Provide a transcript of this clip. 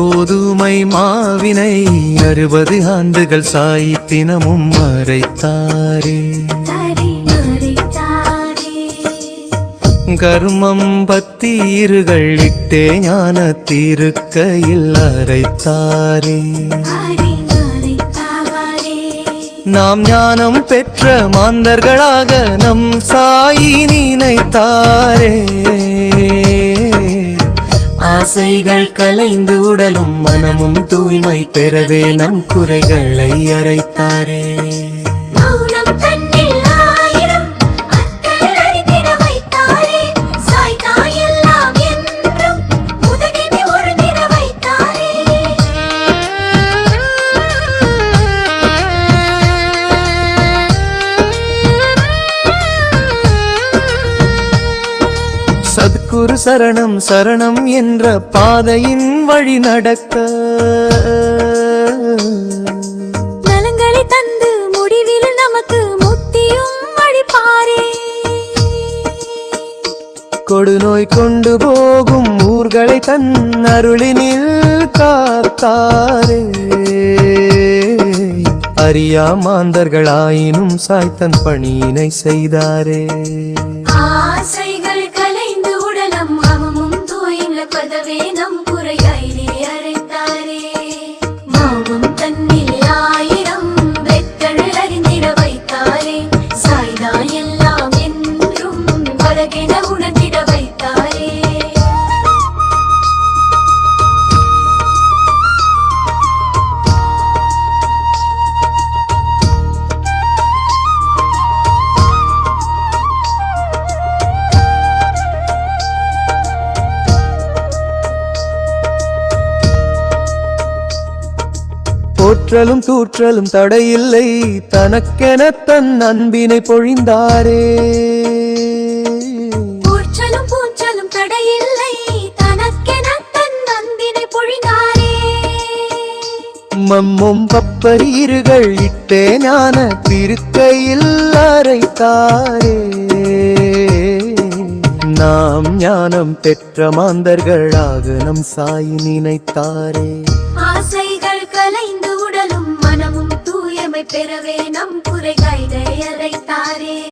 கோதுமை மாவினை அறுபது ஆண்டுகள் சாயித்தினமும் மறைத்தாரே. கர்மம் பத்தீர்கள் இட்டே ஞான தீருக்கையில் அரைத்தாரே. நாம் ஞானம் பெற்ற மாந்தர்களாக நம் சாயி நினைத்தாரே. ஆசைகள் கலைந்து உடலும் மனமும் தூய்மை பெறவே நம் குறைகளை அரைத்தாரே. சத்குரு சரணம் சரணம் என்ற பாதையின் வழி நடக்க. நலங்களை தந்து முடிவில் நமக்கு முக்தியும் அளிப்பாரே கொடுநோய் கொண்டு போகும் ஊர்களை தன் அருளினில் காத்தாரே. அறியா மாந்தர்களாயினும் சாய்த்தன் பணியினை செய்தாரே. போற்றலும் தூற்றலும் தடையில்லை. தனக்கென தன் அன்பினை பொழிந்தாரே. பூச்சலும் பூச்சலும் தடையில்லை. தனக்கென தன் அன்பினை பொழிந்தாரே. மம்மும் பப்பரீர்கள் இட்டே ஞான திருக்கையில் அரைத்தாரே. நாம் ஞானம் பெற்ற மாந்தர்களாக நம் சாய் நினைத்தாரே. கலைந்து